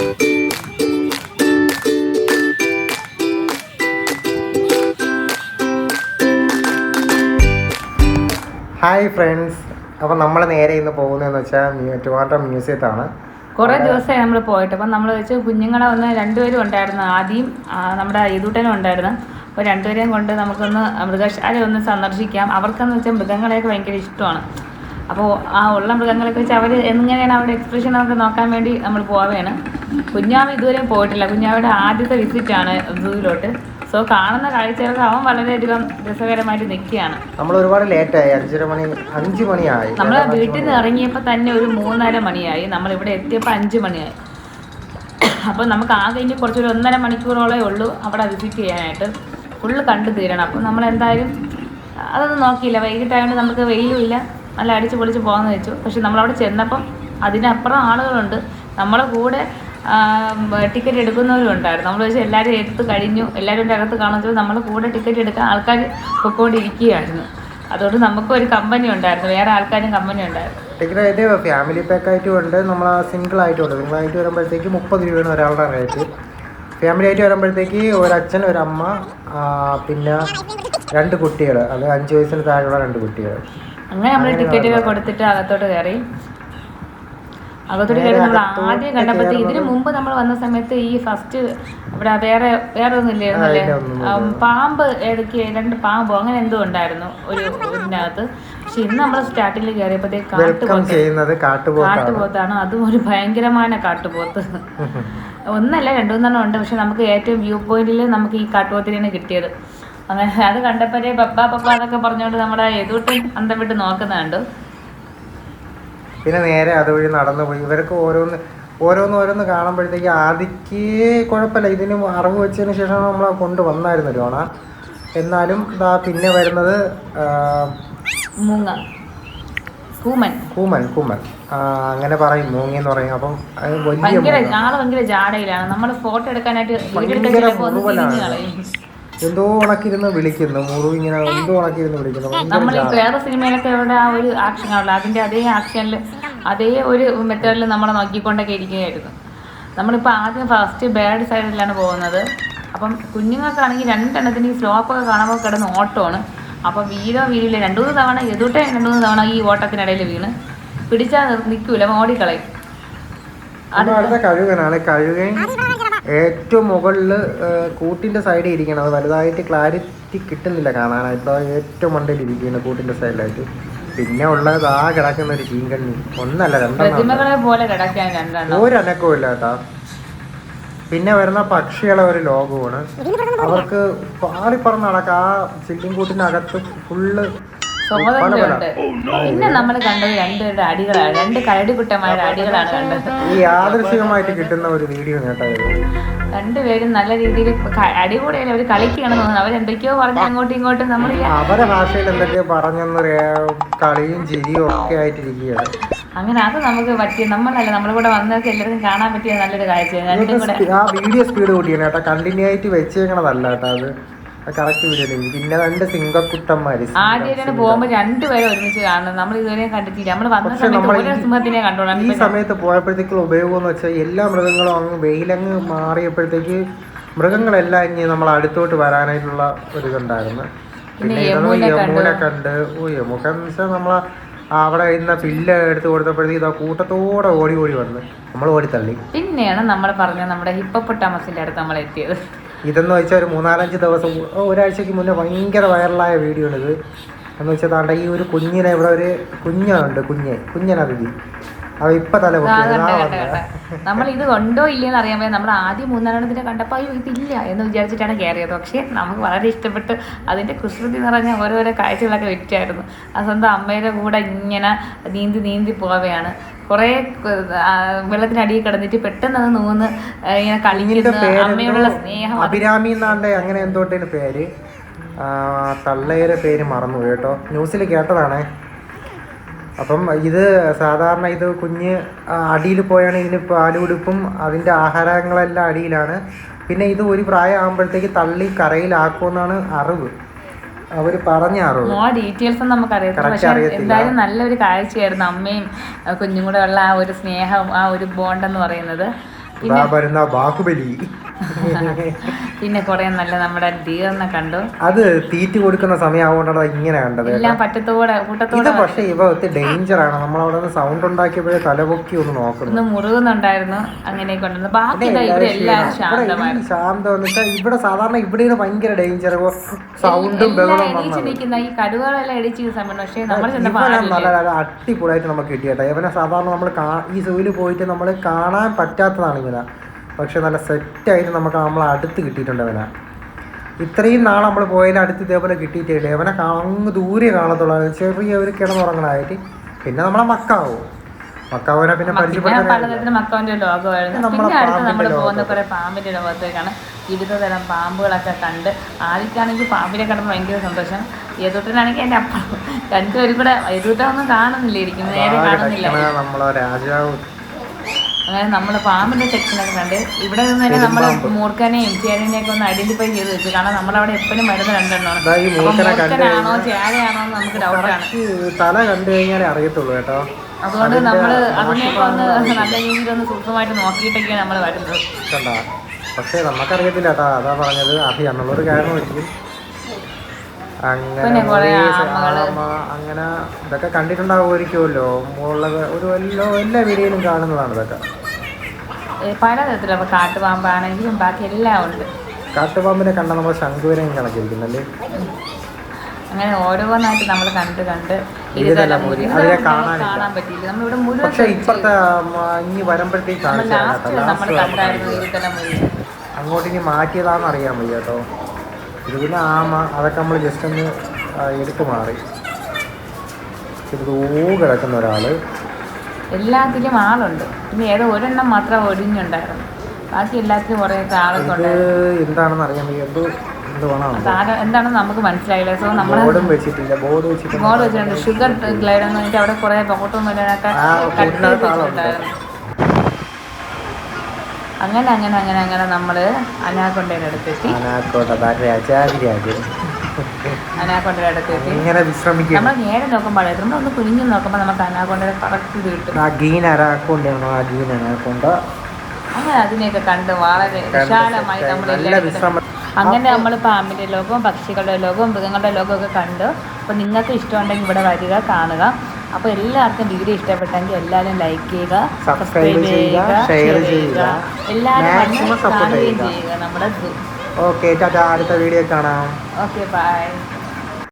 Hi friends അപ്പോൾ നമ്മൾ നേരെ ഇന്ന് പോകുന്നതെന്ന് വെച്ചാൽ ട്രിവാൻഡ്രം മ്യൂസിയത്താണ്. കുറേ ദിവസമായി നമ്മൾ പോയിട്ട്. അപ്പം നമ്മൾ വെച്ച് കുഞ്ഞുങ്ങളെ ഒന്ന് രണ്ടുപേരും ഉണ്ടായിരുന്നു. ആദ്യം നമ്മുടെ ഈതൂട്ടനും ഉണ്ടായിരുന്നു. അപ്പോൾ രണ്ടുപേരെയും കൊണ്ട് നമുക്കൊന്ന് മൃഗശാല ഒന്ന് സന്ദർശിക്കാം. അവർക്കെന്ന് വെച്ചാൽ മൃഗങ്ങളെയൊക്കെ ഭയങ്കര ഇഷ്ടമാണ്. അപ്പോൾ ആ ഉള്ള മൃഗങ്ങളെയൊക്കെ വെച്ച് അവർ എങ്ങനെയാണ് അവരുടെ എക്സ്പ്രഷൻ നമുക്ക് നോക്കാൻ വേണ്ടി നമ്മൾ പോവുകയാണ് കുഞ്ഞാവ് ഇതുവരെ പോയിട്ടില്ല. കുഞ്ഞാവയുടെ ആദ്യത്തെ വിസിറ്റാണ് സൂവിലോട്ട് സോ കാണുന്ന കാഴ്ചകൾക്ക് അവൻ വളരെയധികം രസകരമായിട്ട് നിൽക്കുകയാണ്. നമ്മൾ ഒരുപാട് ലേറ്റായി അഞ്ചര മണി അഞ്ച് മണിയായി. നമ്മൾ വീട്ടിൽ നിന്ന് ഇറങ്ങിയപ്പോൾ തന്നെ ഒരു മൂന്നര മണിയായി. നമ്മൾ ഇവിടെ എത്തിയപ്പോൾ അഞ്ച് മണിയായി. അപ്പോൾ നമുക്ക് ആകെ ഇനി കുറച്ചൊരു ഒന്നര മണിക്കൂറോളേ ഉള്ളൂ അവിടെ വിസിറ്റ് ചെയ്യാനായിട്ട്. ഫുള്ള് കണ്ടു തീരണം. അപ്പോൾ നമ്മൾ എന്തായാലും അതൊന്നും നോക്കിയില്ല. വൈകിട്ടായതുകൊണ്ട് നമുക്ക് വെയിലുമില്ല നല്ല അടിച്ച് പൊളിച്ച് പോകാമെന്ന് വെച്ചു. പക്ഷെ നമ്മളവിടെ ചെന്നപ്പം അതിനപ്പുറം ആളുകളുണ്ട്. നമ്മളെ കൂടെ ടിക്കറ്റ് എടുക്കുന്നവരും ഉണ്ടായിരുന്നു. നമ്മൾ വെച്ചാൽ എല്ലാവരും എടുത്ത് കഴിഞ്ഞു. എല്ലാവരും അകത്ത് കാണുമ്പോൾ നമ്മൾ കൂടെ ടിക്കറ്റ് എടുക്കാൻ ആൾക്കാർ പൊക്കോണ്ടിരിക്കുകയായിരുന്നു. അതുകൊണ്ട് നമുക്കും ഒരു കമ്പനി ഉണ്ടായിരുന്നു. വേറെ ആൾക്കാരും കമ്പനി ഉണ്ടായിരുന്നു. ടിക്കറ്റ് ആയിട്ട് ഫാമിലി പാക്ക് ആയിട്ടും ഉണ്ട്. നമ്മൾ സിംഗിൾ ആയിട്ട് ഉണ്ട്. സിംഗിൾ ആയിട്ട് വരുമ്പോഴത്തേക്ക് മുപ്പത് രൂപയാണ് ഒരാളുടെ റേറ്റ് ഫാമിലി ആയിട്ട് വരുമ്പോഴത്തേക്ക് ഒരച്ഛൻ ഒരമ്മ പിന്നെ രണ്ട് കുട്ടികൾ അത് അഞ്ച് വയസ്സിന് താഴെയുള്ള രണ്ട് കുട്ടികൾ അങ്ങനെ നമ്മൾ ടിക്കറ്റ് കൊടുത്തിട്ട് അകത്തോട്ട് കയറി. അകത്തോട്ട് കയറി നമ്മൾ ആദ്യം കണ്ടപ്പോഴത്തേ ഇതിനു മുമ്പ് നമ്മൾ വന്ന സമയത്ത് ഈ ഫസ്റ്റ് ഇവിടെ വേറെ വേറെ ഒന്നും ഇല്ലായിരുന്നല്ലേ ഇല്ല, ഒന്നും ആ, പാമ്പ് ഏതൊക്കെ രണ്ട് പാമ്പോ അങ്ങനെ എന്തോ ഉണ്ടായിരുന്നു ഒരു ഇതിനകത്ത്. പക്ഷെ ഇന്ന് നമ്മൾ സ്റ്റാർട്ടിൽ കയറിയപ്പോഴത്തേക്ക് കാട്ടുപോത്ത്. കാട്ടുപോത്താണ്. അതും ഒരു ഭയങ്കരമായ കാട്ടുപോത്ത്. ഒന്നല്ല രണ്ടു മൂന്നെണ്ണം ഉണ്ട്. പക്ഷെ നമുക്ക് ഏറ്റവും വ്യൂ പോയിന്റിൽ നമുക്ക് ഈ കാട്ടുപോത്തിനാണ് കിട്ടിയത്. അങ്ങനെ അത് കണ്ടപ്പോഴേ പപ്പ പപ്പ എന്നൊക്കെ പറഞ്ഞുകൊണ്ട് നമ്മുടെ എതൂട്ട് അന്തം വിട്ട് നോക്കുന്നുണ്ട് പിന്നെ നേരെ അതുവഴി നടന്നു പോയി. ഇവർക്ക് ഓരോന്ന് ഓരോന്ന് ഓരോന്ന് കാണുമ്പോഴത്തേക്ക് ആദിക്ക് കുഴപ്പമില്ല. ഇതിന് അറിവ് വെച്ചതിന് ശേഷമാണ് നമ്മൾ കൊണ്ട് വന്നായിരുന്നു ലോണ എന്നാലും ഇതാ പിന്നെ വരുന്നത് കൂമൻ. കൂമൻ കൂമൻ. അങ്ങനെ പറയും മൂങ്ങി എന്ന് പറയും. അപ്പം വലിയ ഭയങ്കര ജാടയിലാണ്. നമ്മൾ ഫോട്ടോ എടുക്കാനായിട്ട് എന്തോ ഉണക്കിരുന്ന് വിളിക്കുന്നു. മുറിവ് ഇങ്ങനെ എന്തോ ഉണക്കിരുന്ന് നമ്മൾ. വേറെ സിനിമയിലൊക്കെ അവിടെ ആ ഒരു ആക്ഷൻ ആണല്ലോ അതിന്റെ അതേ ആക്ഷനിൽ അതേ ഒരു മെത്തേഡിൽ നമ്മളെ നോക്കിക്കൊണ്ടൊക്കെ ഇരിക്കുകയായിരുന്നു. നമ്മളിപ്പോൾ ആദ്യം ഫസ്റ്റ് ബാഡ് സൈഡിലാണ് പോകുന്നത്. അപ്പം കുഞ്ഞുങ്ങൾക്കാണെങ്കിൽ രണ്ടെണ്ണത്തിന് ഈ സ്ലോപ്പൊക്കെ കാണുമ്പോൾ കിടന്ന് ഓട്ടമാണ്. അപ്പം വീഴോ വീഴില്ല രണ്ടു മൂന്ന് തവണ എതുട്ടെ രണ്ടു മൂന്ന് തവണ ഈ ഓട്ടത്തിനിടയിൽ വീണ്. പിടിച്ചാൽ നിൽക്കൂല ഓടിക്കളയും പിന്നെ അടുത്ത കഴുകനാണ്. കഴുകൻ ഏറ്റവും മുകളിൽ കൂട്ടിന്റെ സൈഡിൽ ഇരിക്കണം. അത് വലുതായിട്ട് ക്ലാരിറ്റി കിട്ടുന്നില്ല കാണാനായിട്ട്. ഏറ്റവും മണ്ടയിൽ ഇരിക്കുകയാണ് കൂട്ടിന്റെ സൈഡിലായിട്ട് പിന്നെ ഉള്ളത് ആ കിടക്കുന്ന ഒരു ചീങ്കണ്ണി. ഒന്നല്ല രണ്ടെണ്ണം ഒരനക്കവും ഇല്ല കേട്ടാ പിന്നെ വരുന്ന പക്ഷികളെ ഒരു ലോകമാണ് അവർക്ക് പാറി പറന്ന് നടക്കാം. ആ ചില്ലിൻ കൂട്ടിനകത്ത് ഫുള്ള് സ്വാതന്ത്ര്യമുണ്ട് പിന്നെ നമ്മൾ കണ്ടത് രണ്ടുപേരുടെ അടികളാണ് രണ്ട് കരടിക്കുട്ടന്മാരുടെ അടികളാണ് കണ്ടത്. ഈ യാദൃശികമായിട്ട് കിട്ടുന്ന ഒരു വീഡിയോ രണ്ടുപേരും നല്ല രീതിയിൽ അടികൂടെയല്ല അവർ കളിക്കുകയാണെന്ന് തോന്നുന്നു. അവരെന്തൊക്കെയോ പറഞ്ഞു അങ്ങോട്ടും ഇങ്ങോട്ടും നമ്മൾ അവരെ ഭാഷയിൽ എന്തൊക്കെയോ പറഞ്ഞെന്ന് കളിയും ചിരിയും ഒക്കെ ആയിട്ടിരിക്കുകയാണ്. അങ്ങനെ അത് നമുക്ക് പറ്റിയ നമ്മളല്ല നമ്മുടെ കൂടെ വന്നൊക്കെ എല്ലാവർക്കും കാണാൻ പറ്റിയ നല്ലൊരു കാഴ്ചയാണ്. രണ്ടും കൂടെ ആ വീഡിയോ സ്പീഡ് കൂട്ടിയാണ് കേട്ടോ. കണ്ടിന്യൂ ആയിട്ട് വെച്ചേക്കണതല്ല കേട്ടോ അത്. കറക്റ്റ് വീഡിയോ പിന്നെ രണ്ട് സിംഹക്കുട്ടന്മാര്. ആദ്യമായിട്ടാണ് പോകുമ്പോ രണ്ടുപേരും ഒരുമിച്ച് കാണുന്നത് നമ്മൾ ഇതുവരെ കണ്ടിട്ടില്ല. നമ്മൾ വന്ന സമയത്ത് സിംഹത്തിനെ കണ്ടോളാം. ഈ സമയത്ത് പോയപ്പോഴത്തേക്കുള്ള ഉപയോഗം എന്ന് വെച്ചാൽ എല്ലാ മൃഗങ്ങളും അങ്ങ് വെയിലങ്ങ് മാറിയപ്പോഴത്തേക്ക് മൃഗങ്ങളെല്ലാം ഇനി നമ്മൾ അടുത്തോട്ട് വരാനായിട്ടുള്ള ഒരു ഇതുണ്ടായിരുന്നു. പിന്നെ യമുന കണ്ട്. ഓ യമുക എന്ന് വെച്ചാൽ നമ്മൾ അവിടെ ഇന്ന പില്ല എടുത്ത് കൊടുത്തപ്പോഴത്തേക്ക് ഇതാ കൂട്ടത്തോടെ ഓടി ഓടി വന്ന്. നമ്മൾ ഓടി തള്ളി പിന്നെയാണ് നമ്മൾ പറഞ്ഞ നമ്മുടെ ഹിപ്പപ്പൊട്ടാമസിന്റെ അടുത്ത് നമ്മൾ എത്തിയത്. ഇതെന്ന് വെച്ചാൽ ഒരു മൂന്നാലഞ്ച് ദിവസം ഒരാഴ്ചയ്ക്ക് മുന്നേ ഭയങ്കര വൈറലായ വീഡിയോ ആണ് ഇത് എന്ന് വെച്ചാൽ താണ്ട ഈ ഒരു കുഞ്ഞിനെ ഇവിടെ ഒരു കുഞ്ഞുണ്ട് കുഞ്ഞ് കുഞ്ഞനതിഥി. അവ ഇപ്പൊ തല നമ്മൾ ഇത് കൊണ്ടോ ഇല്ലയെന്ന് അറിയാൻ നമ്മൾ ആദ്യം മൂന്നെണ്ണത്തിന് കണ്ടപ്പോൾ അയ്യോ ഇതില്ല എന്ന് വിചാരിച്ചിട്ടാണ് കയറിയത് പക്ഷേ നമുക്ക് വളരെ ഇഷ്ടപ്പെട്ട് അതിന്റെ കുസൃതി നിറഞ്ഞ ഓരോരോ കാഴ്ചകളൊക്കെ വെച്ചായിരുന്നു. ആ സ്വന്തം അമ്മയുടെ കൂടെ ഇങ്ങനെ നീന്തി നീന്തി പോവുകയാണ് കുറേ വെള്ളത്തിനടിയിൽ കിടന്നിട്ട് പെട്ടെന്ന് അത് നൂന്ന് ഇങ്ങനെ കളിഞ്ഞിരുന്ന് അമ്മയോടുള്ള സ്നേഹം അഭിരാമി എന്നാണ്ട് അങ്ങനെ എന്തോട്ടേന് പേര്. തള്ളയുടെ പേര് മറന്നു കേട്ടോ. ന്യൂസിൽ കേട്ടതാണേ. അപ്പം ഇത് സാധാരണ ഇത് കുഞ്ഞ് അടിയിൽ പോയാണ് ഇതിന് പാലുകൊടുപ്പും അതിന്റെ ആഹാരങ്ങളെല്ലാം അടിയിലാണ്. പിന്നെ ഇത് ഒരു പ്രായമാകുമ്പോഴത്തേക്ക് തള്ളി കരയിലാക്കുമെന്നാണ് അറിവ്. അവർ പറഞ്ഞ ഡീറ്റെയിൽസ് നമുക്ക് എന്തായാലും നല്ലൊരു കാഴ്ചയായിരുന്നു അമ്മയും കുഞ്ഞും കൂടെ ഉള്ള ആ ഒരു സ്നേഹം ആ ഒരു ബോണ്ട് എന്ന് പറയുന്നത്. ബാഹുബലി പിന്നെ കുറെ നല്ല നമ്മുടെ ഡീറിനെ കണ്ടു. അത് തീറ്റ് കൊടുക്കുന്ന സമയമാവുകൊണ്ടാണ് ഇങ്ങനെ കണ്ടത് എല്ലാം പറ്റത്തോടെ കൂട്ടത്തോടെ പക്ഷേ ഇവ ഒത്തിരി ഡേഞ്ചർ ആണ് നമ്മളവിടെ നിന്ന് സൗണ്ട് ഉണ്ടാക്കിയപ്പോഴേ തലപൊക്കി ഒന്ന് നോക്കുന്നു. ഒന്ന് മുറുകുന്നുണ്ടായിരുന്നു. അങ്ങനെ കൊണ്ടുവന്നു. ബാക്കി ഇതാ ഇവിടെ എല്ലാവരും ശാന്തമായിരുന്നു. ശാന്തം ഇവിടെ സാധാരണ ഇവിടെയാണ് ഭയങ്കര ഡേഞ്ചർ സൗണ്ടും ബഹളവും ഈ കടുവകളെല്ലാം എടിച്ച് സമയം പക്ഷേ നമ്മൾ അടിപൊളിയായിട്ട് നമുക്ക് കിട്ടിയട്ടെ ഇവനെ സാധാരണ നമ്മൾ ഈ സൂര്യ പോയിട്ട് നമ്മൾ കാണാൻ പറ്റാത്തതാണ് ഇവനെ. പക്ഷെ നല്ല സെറ്റായിട്ട് നമുക്ക് നമ്മൾ അടുത്ത് കിട്ടിയിട്ടുണ്ട് ഇവനെ ഇത്രയും നാൾ നമ്മൾ പോയതിൽ അടുത്ത് ഇതേപോലെ കിട്ടിയിട്ടില്ല. അവനെ അങ്ങ് ദൂരെ കാണത്തുള്ളൂ. ചെറിയ ഒരു കിടന്നുറങ്ങണായിട്ട് പിന്നെ നമ്മളെ മക്കാവോ. മക്കാവിനെ പിന്നെ പിന്നെ പരിചയപ്പെടുത്താൻ പലതരത്തിലും ലോകമായിരുന്നു. പിന്നെ അടുത്ത് നമ്മൾ പോകുന്ന ലോകം. കുറെ പാമ്പിന്റെ ലോകത്തേക്കാണ് വിവിധ തരം പാമ്പുകളൊക്കെ കണ്ട് ആദ്യക്കാണെങ്കിൽ പാമ്പിനെ കണ്ടപ്പോൾ ഭയങ്കര സന്തോഷം. യദൂട്ടനാണെങ്കിൽ എന്റെ അപ്പം രണ്ടുപേരും കൂടെ യദൂട്ടൊന്നും കാണുന്നില്ല ഇരിക്കുന്നത് നേരെ കാണുന്നില്ല. നമ്മളെ രാജാവ് അങ്ങനെ നമ്മൾ പാമ്പിന്റെ സെക്ഷനൊക്കെ കണ്ട് ഇവിടെ നിന്ന് തന്നെ നമ്മൾ മൂർഖനെയും ചേരനെയൊക്കെ ഒന്ന് ഐഡന്റിഫൈ ചെയ്ത് വെച്ചു. കാരണം നമ്മൾ അവിടെ എപ്പോഴും വരുന്ന രണ്ടെണ്ണമാണ്. മൂർഖനാണോ ചേരയാണോ എന്ന് നമുക്ക് ഡൗട്ടാണ് തല കണ്ടു കഴിഞ്ഞാലേ അറിയത്തുള്ളൂ കേട്ടോ. അതുകൊണ്ട് നമ്മൾ അതിനെയൊക്കെ ഒന്ന് നല്ല രീതിയിൽ ഒന്ന് സൂക്ഷ്മമായിട്ട് നോക്കിയിട്ടൊക്കെയാണ് നമ്മൾ വരുന്നത്. പക്ഷേ നമുക്കറിയത്തില്ല കേട്ടോ. അതാ പറഞ്ഞത് അറിയാന്നുള്ളൊരു എന്നുള്ളൊരു ഒരിക്കലും അങ്ങനെ അങ്ങനെ ഇതൊക്കെ കണ്ടിട്ടുണ്ടാവുമായിരിക്കുമല്ലോ. മുകളിലെ ഒരു എല്ലാ എല്ലാ വീഡിയോയിലും കാണുന്നതാണ് ഇതൊക്കെ. പലതരത്തിലും അപ്പോൾ കാട്ടുപാമ്പാണെങ്കിലും ബാക്കി എല്ലാം ഉണ്ട്. കാട്ടുപാമ്പിനെ കണ്ട നമ്മൾ ശംഖുവിനെയും കണക്കിരിക്കുന്നല്ലേ? അങ്ങനെ ഓരോന്നായിട്ട് നമ്മൾ കണ്ട് കണ്ട്. അതിനെ കാണാൻ പറ്റിയില്ല. നമ്മളിവിടെ മുഴുവൻ പക്ഷെ ഇനി വരുമ്പോഴത്തേക്ക് അങ്ങോട്ട് ഇനി മാറ്റിയതാണെന്ന് അറിയാൻ വയ്യ കേട്ടോ. ഇത് പിന്നെ ആമ അതൊക്കെ നമ്മൾ ജസ്റ്റ് ഒന്ന് എടുത്തു മാറി. ഊ കിടക്കുന്ന ഒരാൾ. എല്ലാത്തിലും ആളുണ്ട്. പിന്നെ ഏതോ ഒരെണ്ണം മാത്രം ഒഴിഞ്ഞുണ്ടായിരുന്നു ബാക്കി എല്ലാത്തിലും കുറേ ആളൊക്കെ ഉണ്ടായിരുന്നു. എന്താണെന്ന് അറിയാൻ എന്തോ എന്താണെന്ന് നമുക്ക് മനസ്സിലായില്ല. സോ നമ്മൾ ബോർഡ് വെച്ചിട്ടില്ല. ബോർഡ് വെച്ചിട്ട് ബോർഡ് വെച്ചിട്ടുണ്ട്. ഷുഗർ ഗ്ലൈഡ് എന്ന് പറഞ്ഞിട്ട് അവിടെ കുറേ ബോട്ടും വരാനൊക്കെ കട്ട് ചെയ്ത് വെച്ചിട്ടുണ്ടായിരുന്നു അങ്ങനെ അങ്ങനെ അങ്ങനെ അങ്ങനെ നമ്മൾ അനാക്കൊണ്ടയുടെ അടുത്തെത്തി. അനാക്കൊണ്ടയുടെ അടുത്തെത്തി. ഇങ്ങനെ വിശ്രമിക്കും നമ്മൾ നേരെ നോക്കുമ്പോൾ നമ്മൾ ഒന്ന് കുനിഞ്ഞു നോക്കുമ്പോൾ നമുക്ക് അനാക്കൊണ്ടയുടെ കറക്റ്റ് ഇത് കിട്ടും. ആ ഗീൻ അരാക്കൊണ്ടാണോ ആ ഗീൻ അനാക്കൊണ്ട. അങ്ങനെ അതിനെയൊക്കെ കണ്ട് വളരെ വിശാലമായി നമ്മൾ അങ്ങനെ നമ്മൾ പാമ്പിന്റെ ലോകവും പക്ഷികളുടെ ലോകവും മൃഗങ്ങളുടെ ലോകവും ഒക്കെ കണ്ടു. അപ്പോൾ നിങ്ങൾക്ക് ഇഷ്ടമുണ്ടെങ്കിൽ ഇവിടെ വരിക കാണുക. അപ്പോൾ എല്ലാവർക്കും വീഡിയോ ഇഷ്ടപ്പെട്ടെങ്കിൽ എല്ലാവരും ലൈക്ക് ചെയ്യുക സബ്സ്ക്രൈബ് ചെയ്യുക, ഷെയർ ചെയ്യുക. എല്ലാവരും ചെയ്യുക. നമ്മുടെ ഓക്കെ അടുത്ത വീഡിയോ കാണാം ഓക്കെ ബൈ